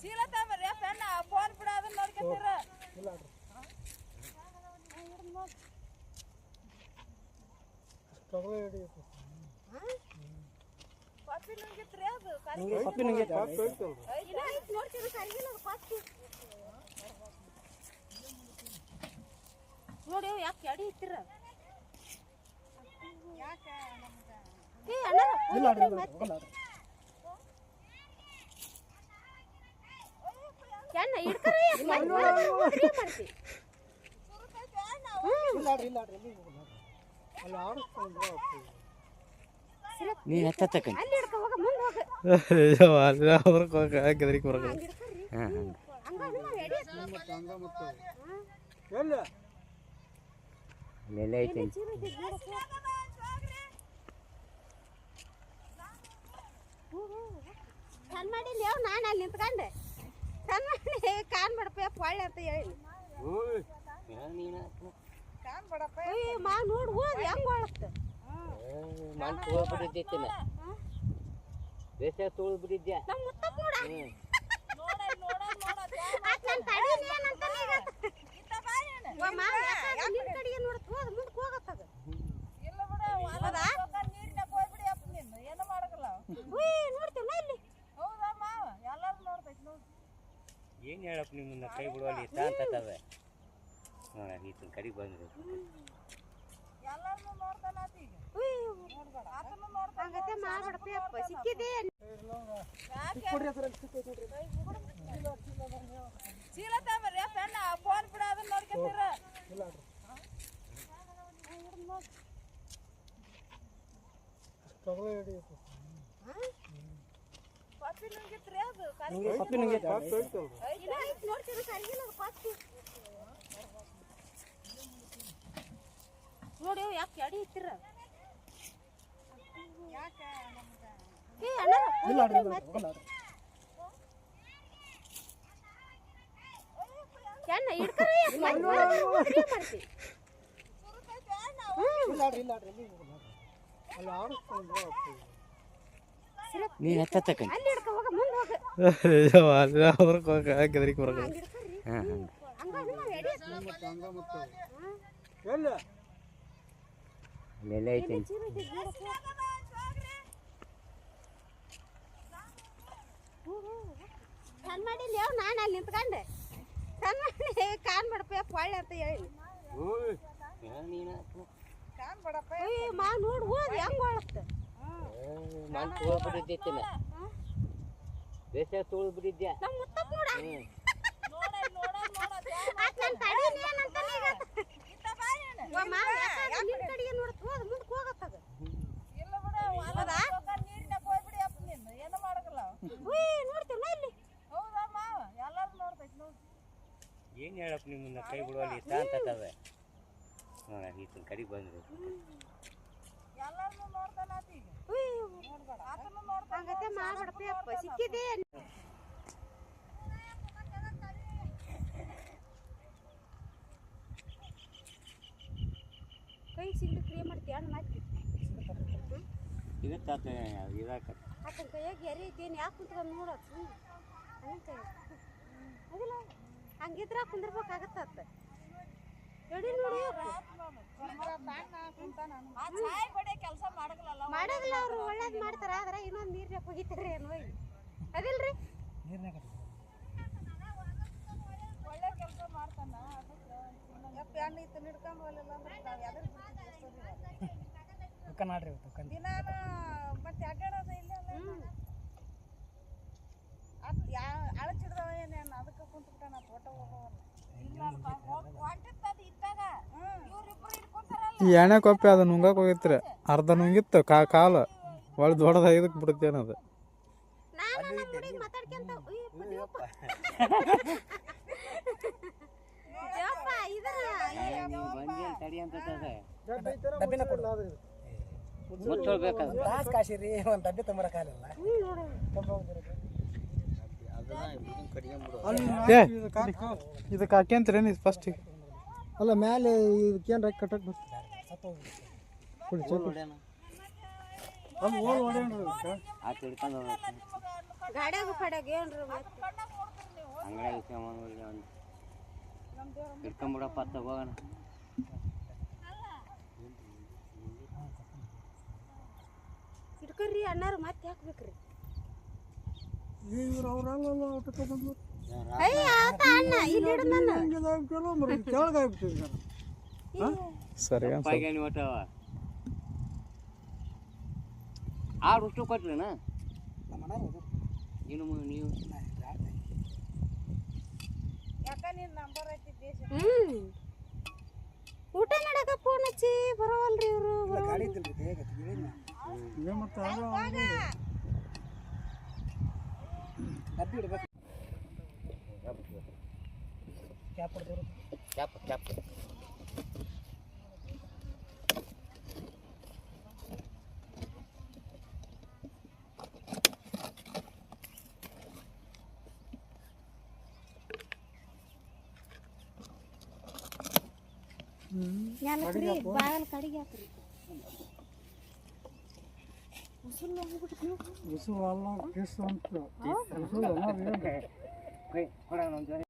ಚೀಲ ತಗೊಂಬರ್ರಿ ಪೆಣ್ಣ ಫೋನ್ ಬಿಡ ಅದನ್ನ ನೋಡ್ಕೊಂತೀರ ಪಪ್ಪಿ ನುಂಗಿತ್ರಿ ಅದು ಪಪ್ಪಿ ನುಂಗೈತೆ ಇಲ್ಲ ಐತ್ ನೋಡ್ತೀರಿ ಕರಿಗಿಲ್ಲ ಅದು ಪಪ್ಪಿ ನೋಡಿ ಯಾಕೆ ಅಡಿ ಇತ್ತಿರ ಅಣ್ಣ ಇಲ್ಲ. ನೀ ಹತ್ತಕ್ಕಂತ ಅಲ್ಲಿ ಹಿಡ್ಕ ಹೋಗ ಗದರಿಗೆ ಹಾಂ ಹಾಂ. ಅಲ್ಲೆಲ್ಲ ಐತೆ. ಚಂದ ಮಾಡಿಲ್ಲ ಯಾವ ನಾನು ಅಲ್ಲಿ ನಿಂತ್ಕೊಂಡೆ. ಕಣ್ ಮಾಡಿ ಕಾನ್ ಮಾಡಪ್ಪ ಒಳ್ಳೆ ಅಂತ ಹೇಳಿ. ಮಾ ನೋಡು ಹೋದ್ ಹೆಂಗ್ ಒಳತ್ತ ಮನ್ ತೊಗೊಳ್ಬಿಟ್ಟಿದ್ದೆ ಬೇಸ ತೊಗೊಳ್ಬಿಟ್ಟಿದ್ದೆ ನಮ್ಮ ನೋಡ ನೋಡ ನೋಡ ಆತ್ ನನ್ ತಡೀನಿ ಏನಂತ ಈಗ ವಾ ಮಾ ಯಾಕಂದ್ರೆ ನಿನ್ ಕಡೆಗೆ ನೋಡತ್ ಹೋದ್ ಮುಂದಕ್ಕೆ ಹೋಗತ್ತದ ಇಲ್ಲ ಬಿಡ ನೀರಿನಾಗ ಹೋಗ್ಬಿಡಿ ಅಪ್ಪ ನೀನು ಏನು ಮಾಡಕಲ್ಲ ಉಯ್ ನೋಡ್ತೀವಿ ಇಲ್ಲಿ ಹೌದಾ ಮಾವ ಎಲ್ಲಾರು ನೋಡ್ತೈತಿ ನೋಡಿ ಏನು ಹೇಳಪ್ಪ ನಿಮ್ಮನ್ನ ಕೈ ಬಿಡುವಲ್ಲಿ ಇತ್ತ ಅಂತವೆ ನೋಡ ಈತನ ಕಡೆಗೆ ಬಂದ್ರು. ಚೀಲ ತಗೊಂಬರ್ರಿ ಪೆಣ್ಣ ಫೋನ್ ಬಿಡ ಅದನ್ನ ನೋಡ್ಕೊಂತೀರ. ತಗೊಳ್ಳಿ. ನೋಡಿ ಯಾಕೆ ಅಡಿ ಇತ್ತಿರ ಇಲ್ಲ ಇಲ್ಲ ಇಲ್ಲ ಆಡ್ರಿ. ಚೆನ್ನ ಹಿಡ್ಕರಿ ಮಾಡ್ತಿ ಇಲ್ಲ ಆಡ್ರಿ, ಇಲ್ಲ ಆಡ್ರಿ, ಎಲ್ಲಿಗೆ ಹೋಗಲ್ಲ ಆಡ್ರಿ. ಅಲ್ಲಿ ಆಡಿಸ್ಕೊಂಡು ಹೋಗ್ತೀವಿ. ನೀ ಹತ್ತಕ್ಕಂತ ಅಲ್ಲಿ ಹಿಡ್ಕ ಹೋಗ ಮುಂದೆ ಹೋಗ. ಗದರಿಗೆ ಬರಕ ಹಂಗ್ ಹಾಂ ಹಾಂ ಹಂಗ ಹಂಗ ಎಡಿ ಮತ್ತೆ ಹಂಗ. ಮತ್ತೆ ಎಲ್ಲಿ ಅಲ್ಲೆಲ್ಲ ಐತೆ. ಚಂದ ಮಾಡಿಲ್ಲ ಯಾವ ನಾನು ಅಲ್ಲಿ ನಿಂತ್ಕೊಂಡೆ. ಚಂದ ಮಾಡಿ ಕಾನ್ ಮಾಡಪ್ಪ ಯಪ್ಪ ಒಳ್ಳೆ ಅಂತ ಹೇಳಿ. ಅಯ್ಯ ಮಾ ನೋಡು ಹೋದ್ ಹೆಂಗ್ ತುಳು ಮನ್ ತೊಗೊಳ್ಬಿಟ್ಟಿದ್ದೆ ತುಳು ತೊಗೊಳ್ಬಿಟ್ಟಿದ್ದೆ ನಮ್ಮ ಮುತ್ತಪ್ಪ ನೋಡ ನೋಡ ನೋಡ ನೋಡ ಆತ್ ನನ್ ತಡೀನಿ ಏನಂತ ಈಗ ವಾ ಮಾ ಯಾಕಂದ್ರೆ ನಿನ್ ಕಡೆಗೆ ನೋಡತ್ ಹೋದ್ ಮುಂದಕ್ಕೆ ಹೋಗತ್ತದ ಇಲ್ಲ ಬಿಡ ನೀರಿನಾಗ ಹೋಗ್ಬಿಡಿ ಅಪ್ಪ ನೀನು ಏನು ಮಾಡಕಲ್ಲ ಉಯ್ ನೋಡ್ತೀವಿ ಇಲ್ಲಿ. ಹೌದಾ ಮಾವ ಎಲ್ಲಾರು ನೋಡ್ತೈತಿ ನೋಡಿ. ಏನು ಹೇಳಪ್ಪ ನಿಮ್ಮನ್ನ ಕೈ ಬಿಡುವಲ್ಲಿ ಇಷ್ಟ ಅಂತವೆ ನೋಡ ಈತನ ಕಡೆಗೆ ಬಂದ್ರು ಹಂಗತೆ ಮಾಡ್ಬೇಡಪ್ಪ ಸಿಕ್ಕಿದೆ ಕೈ ಸಿಗ್ಲಿ ಕ್ರಿಯೆ ಮಾಡ್ತೀಯ ಹಣ್ಣು ಮಾಡ್ತಿ ಇದಕ್ಕೆ ಇದಾಕ? ಆತನ ಕೈಯಾಗ ಎರಿ ಐತೇನು ಯಾಕೆ ಕುಂತ್ಕೊಂಡು ನೋಡತ್ತ ಹಂಗೆ ಅದಿಲ್ಲ ಹಂಗಿದ್ರ ಕುಂದಿರ್ಬೇಕಾಗತ್ತ ಎಡಿ ನೋಡಿ ಆ ಚಾಯ್ ಬಡಿಯ ಕೆಲಸ ಮಾಡಕಲ್ಲ ಮಾಡೋದಿಲ್ಲ ಅವ್ರು ಒಳ್ಳೇದ್ ಮಾಡ್ತಾರ ಆದ್ರೆ ಇನ್ನೊಂದು ನೀರ್ನಾಗ ಹೋಗಿತಾರೆ ಏನು ಹೋಗಿ ಅದಿಲ್ರಿ? ನೀರ್ನಾಗ ಒಳ್ಳೆ ಕೆಲಸ ಮಾಡ್ತಾನ ಅದಕ್ಕೆ ಎಣ್ಣೆ ಇತ್ತು ಹಿಡ್ಕೊಂಡು ಹೋಗಲಿಲ್ಲ ಅಂದ್ರೆ ನಾವು ಎದ್ರ ದುಃಖ ನಾಡ್ರಿ ಇವತ್ತು ಕಂದಿ ದಿನಾನ ಮತ್ತೆ ಅಡ್ಡಾಡೋದು ಇಲ್ಲ ಅದು ಯಾ ಅಳಚಿಡ್ದವ ಏನೇನು ಅದಕ್ಕೆ ಕುಂತ್ಬಿಟ್ಟಾನ ಫೋಟೋ ಹೋಗೋವಲ್ಲ. ಈ ಎಣ್ಣೆ ಕೊಪ್ಪೆ ಅದು ನುಂಗಕ್ಕೆ ಹೋಗಿತ್ರಿ. ಅರ್ಧ ನುಂಗಿತ್ತು ಕಾ ಕಾಲು. ಒಳ್ಳೆ ದೊಡ್ಡದಾಗಿ ಇದಕ್ಕೆ ಬಿಡುತ್ತೇನೆ ಅದು. ಇದಕ್ಕೆ ಹಾಕ್ಯಂತ್ರೇನು ಇದು ಫಸ್ಟಿಗೆ ಅಲ್ಲ ಮೇಲೆ ಇದಕ್ಕೆ ಏನು ಕಟ್ಟಕ್ಕೆ ಬರ್ತಾರೆ ಗಾಡ್ಯಾಗ ಪಡ್ಯಾಗ ಏನ್ರಿ ಅಂಗಡಿಯಾಗ ಇಸ್ಕೊಂಬಂದ್ಬಿಡ್ಲಿ ಒಂದು ಹಿಡ್ಕೊಂಬಿಡಪ್ಪ ತಗೋಣ ಹಿಡ್ಕರ್ರಿ ಅಣ್ಣಾರು ಮತ್ತೆ ಹಾಕ್ಬೇಕ್ರಿ ಇವ್ರು ಅವ್ರಲ್ಲ ಅಯ್ಯ ಅಣ್ಣ ಇಲ್ಲಿ ಹಿಡ್ದ ಕೆಳಗಾಗ್ಬಿಟ್ಟಿದ್ದಾರೆ ಸರಿ ಅನ್ಸ ಪಾಯ್ಗಾನಿ ಒಟ್ಟವ ಆರು ಅಷ್ಟು ಕೊಟ್ರಿನ ಇನ್ನು ನೀವು ಯಾಕ ನಿನ್ ನಂಬರ್ ಐತಿ ಹ್ಮ್ ಊಟ ಮಾಡಕ ಫೋನ್ ಹಚ್ಚಿ. ಬರೋವಲ್ರಿ ಇವರು ಕ್ಯಾಪ್ ಕ್ಯಾಪ್. ನೆಲಕ್ರಿ ಬಾಗಲ್ ಕಡಿಗೆ ಹಾಕ್ರಿ ಉಸು ಅಲ್ಲ ಕಿಸ್ ಅಂತ ಉಸು ಅಲ್ಲ ಕೊಡೋಣ ಒಂದು